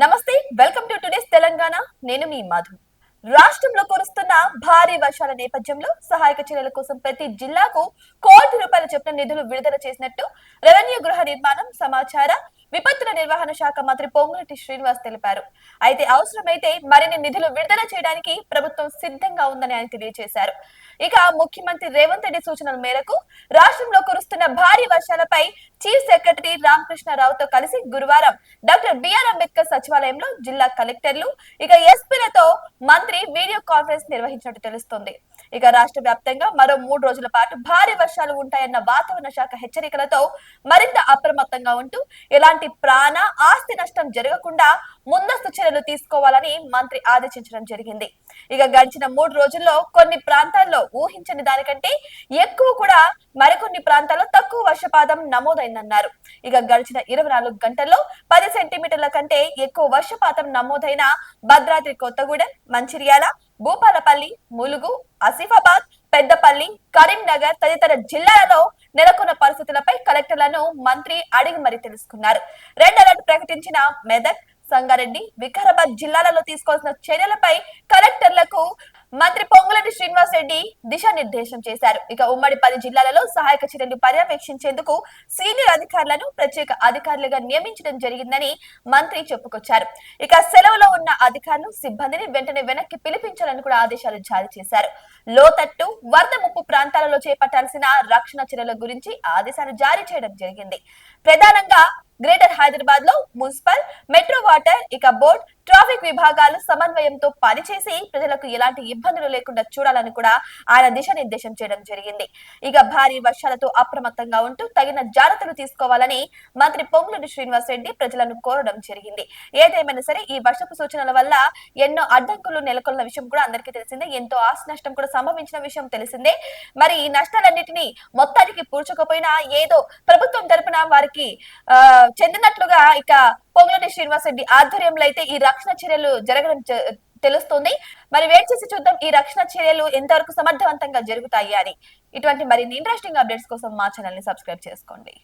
నమస్తే welcome to today's Telangana. నేను మీ మధు. రాష్ట్రంలో కురుస్తున్న భారీ వర్షాల నేపథ్యంలో సహాయక చర్యల కోసం ప్రతి జిల్లాకు కోటి రూపాయల చొప్పున నిధులు విడుదల చేసినట్టు రెవెన్యూ గృహ నిర్మాణం సమాచార విపత్తుల నిర్వహణ శాఖ మంత్రి పొంగులటి శ్రీనివాస్ తెలిపారు. అయితే అవసరమైతే మరిన్ని నిధులు విడుదల చేయడానికి ప్రభుత్వం సిద్ధంగా ఉందని ఆయన తెలియజేశారు. ఇక ముఖ్యమంత్రి రేవంత్ రెడ్డి సూచనల మేరకు రాష్ట్రంలో కురుస్తున్న భారీ వర్షాలపై చీఫ్ సెక్రటరీ రామకృష్ణారావుతో కలిసి గురువారం డాక్టర్ బిఆర్ అంబేద్కర్ సచివాలయంలో జిల్లా కలెక్టర్లు ఇక ఎస్పీలతో మంత్రి వీడియో కాన్ఫరెన్స్ నిర్వహించినట్టు తెలుస్తోంది. ఇక రాష్ట్ర వ్యాప్తంగా మరో మూడు రోజుల పాటు భారీ వర్షాలు ఉంటాయన్న వాతావరణ శాఖ హెచ్చరికలతో మరింత అప్రమత్తంగా ఉంటూ ఎలాంటి ప్రాణ ఆస్తి నష్టం జరగకుండా ముందస్తు చర్యలు తీసుకోవాలని మంత్రి ఆదేశించడం జరిగింది. ఇక గడిచిన మూడు రోజుల్లో కొన్ని ప్రాంతాల్లో ఊహించని దానికంటే ఎక్కువ కూడా మరికొన్ని ప్రాంతాల్లో తక్కువ వర్షపాతం నమోదైందన్నారు. ఇక గడిచిన ఇరవై నాలుగు గంటల్లో పది సెంటీమీటర్ల కంటే ఎక్కువ వర్షపాతం నమోదైన భద్రాద్రి కొత్తగూడెం మంచిర్యాల భూపాలపల్లి ములుగు ఆసిఫాబాద్ పెద్దపల్లి కరీంనగర్ తదితర జిల్లాలలో నెలకొన్న పరిస్థితులపై కలెక్టర్లను మంత్రి అడిగి మరి తెలుసుకున్నారు. రెడ్ అలర్ట్ ప్రకటించిన మెదక్ సంగారెడ్డి వికారాబాద్ జిల్లాలలో తీసుకోవాల్సిన చర్యలపై కలెక్టర్లకు మంత్రి పొంగులటి శ్రీనివాస్ రెడ్డి దిశానిర్దేశం చేశారు. ఇక ఉమ్మడి పది జిల్లాలలో సహాయక చర్యలు పర్యవేక్షించేందుకు సీనియర్ అధికారులను ప్రత్యేక అధికారులుగా నియమించడం జరిగిందని మంత్రి చెప్పుకొచ్చారు. ఇక సెలవులో ఉన్న అధికారులు సిబ్బందిని వెంటనే వెనక్కి పిలిపించాలని కూడా ఆదేశాలు జారీ చేశారు. లోతట్టు వరద ముప్పు ప్రాంతాలలో చేపట్టాల్సిన రక్షణ చర్యల గురించి ఆదేశాలు జారీ చేయడం జరిగింది. ప్రధానంగా గ్రేటర్ హైదరాబాద్ లో మున్సిపల్ మెట్రో వాటర్ ఇక బోర్డ్ ట్రాఫిక్ విభాగాలు సమన్వయంతో పనిచేసి ప్రజలకు ఎలాంటి ఇబ్బందులు లేకుండా చూడాలని కూడా ఆయన దిశానిర్దేశం చేయడం జరిగింది. ఇక భారీ వర్షాలతో అప్రమత్తంగా ఉంటూ తగిన జాగ్రత్తలు తీసుకోవాలని మంత్రి పొంగులూరు శ్రీనివాస్ రెడ్డి ప్రజలను కోరడం జరిగింది. ఏదేమైనా సరే ఈ వర్షపు సూచనల వల్ల ఎన్నో అడ్డంకులు నెలకొన్న విషయం కూడా అందరికీ తెలిసిందే. ఎంతో ఆస్తి నష్టం కూడా సంభవించిన విషయం తెలిసిందే. మరి ఈ నష్టాలన్నిటినీ మొత్తానికి పూడ్చకపోయినా ఏదో ప్రభుత్వం తరపున వారికి ఆ చెందినట్లుగా ఇక పొంగులటి శ్రీనివాస్ రెడ్డి ఆధ్వర్యంలో అయితే ఈ రక్షణ చర్యలు జరగడం తెలుస్తుంది. మరి వెయిట్ చేసి చూద్దాం ఈ రక్షణ చర్యలు ఎంతవరకు సమర్థవంతంగా జరుగుతాయి అని. ఇటువంటి మరిన్ని ఇంట్రెస్టింగ్ అప్డేట్స్ కోసం మా ఛానల్ని సబ్స్క్రైబ్ చేసుకోండి.